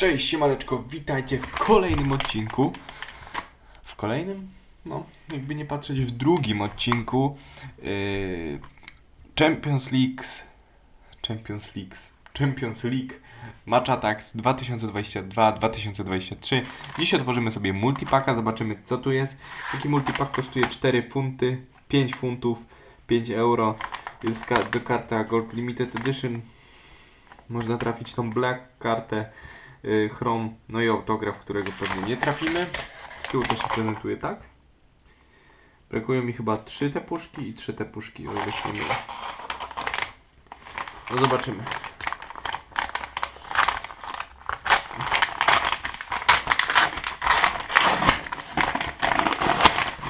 Cześć, siemaneczko, witajcie w kolejnym odcinku. W kolejnym? No, jakby nie patrzeć, w drugim odcinku yy, Champions Leagues Champions Leagues Champions League Match Attacks 2022-2023 Dziś otworzymy sobie multipaka, zobaczymy co tu jest. Taki multipak kosztuje 4 funty, 5 funtów, 5 euro. Jest karta Gold Limited Edition. Można trafić tą Black kartę, yy, Chrome, no i autograf, którego pewnie nie trafimy. Z tyłu to się prezentuje tak. Brakują mi chyba 3 te puszki i 3 te puszki, o. No zobaczymy.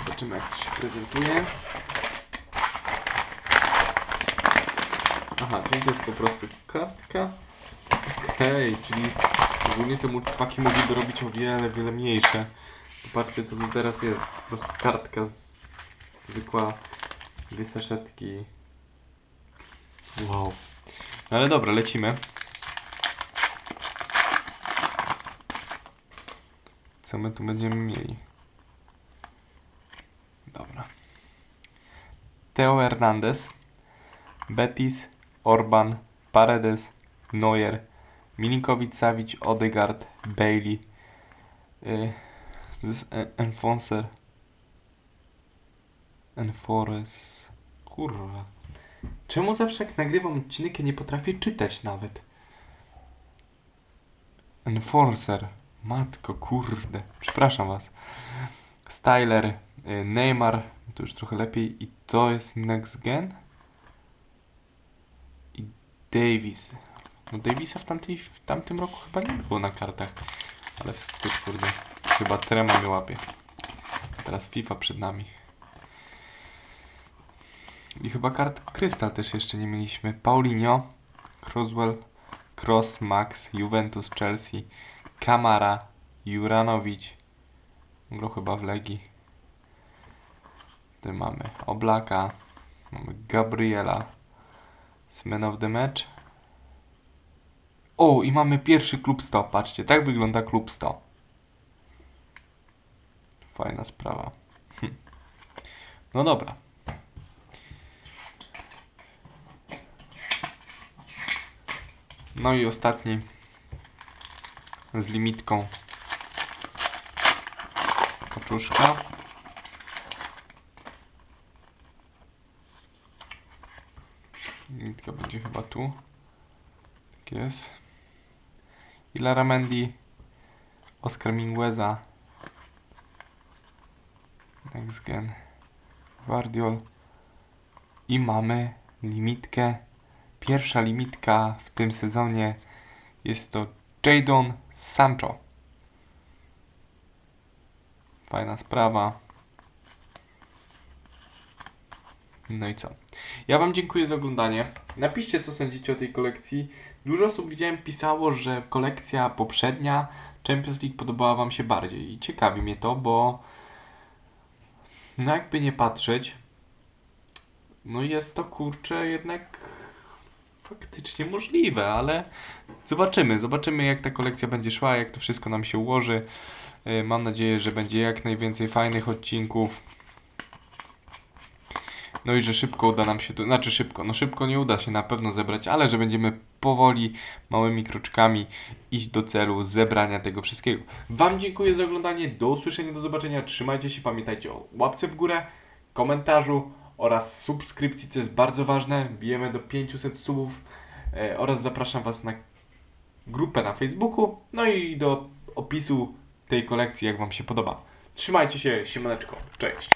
Zobaczymy jak to się prezentuje. Aha, czyli to jest po prostu kartka. Okej, czyli ogólnie te multipaki mogliby robić o wiele, wiele mniejsze. Popatrzcie co tu teraz jest. Po prostu kartka z... zwykła, dwie saszetki. Wow. No ale dobra, lecimy. Co my tu będziemy mieli? Dobra. Teo Hernandez, Betis, Orban, Paredes, Neuer, Milinkovic, Savic, Odegaard, Bailey, y, En- Enfonser, Enfores, kurwa. Czemu zawsze jak nagrywam odcinek ja nie potrafię czytać nawet? Enforcer. Matko, kurde. Przepraszam was. Styler, y, Neymar, to już trochę lepiej. I to jest Next Gen. I Davis. No Davisa w, tamtej, w tamtym roku chyba nie było na kartach. Ale wstyd, kurde. Chyba trema mnie łapie. Teraz FIFA przed nami. I chyba kart Krystal też jeszcze nie mieliśmy. Paulinho, Croswell, Cross, Max, Juventus, Chelsea, Kamara, Juranowicz. Grał chyba w Legii. Tutaj mamy Oblaka, mamy Gabriela, Man of the Match. O, i mamy pierwszy klub 100. Patrzcie, tak wygląda klub 100. Fajna sprawa. Hm. No dobra. No i ostatni z limitką kaczuszka. Limitka będzie chyba tu. Tak jest. Ilara Mendy, Oscar Mingueza, Next Gen, Guardiol i mamy limitkę Pierwsza limitka w tym sezonie jest to Jadon Sancho. Fajna sprawa. No i co? Ja Wam dziękuję za oglądanie. Napiszcie, co sądzicie o tej kolekcji. Dużo osób widziałem pisało, że kolekcja poprzednia Champions League podobała Wam się bardziej. I ciekawi mnie to, bo no jakby nie patrzeć, no jest to kurczę jednak faktycznie możliwe, ale zobaczymy. Zobaczymy, jak ta kolekcja będzie szła, jak to wszystko nam się ułoży. Yy, Mam nadzieję, że będzie jak najwięcej fajnych odcinków. No i że szybko uda nam się to, znaczy szybko, no szybko nie uda się na pewno zebrać, ale że będziemy powoli, małymi kroczkami iść do celu zebrania tego wszystkiego. Wam dziękuję za oglądanie, do usłyszenia, do zobaczenia, trzymajcie się, pamiętajcie o łapce w górę, komentarzu oraz subskrypcji, co jest bardzo ważne, bijemy do 500 subów e, oraz zapraszam Was na grupę na Facebooku, no i do opisu tej kolekcji, jak Wam się podoba. Trzymajcie się, siemaneczko, cześć!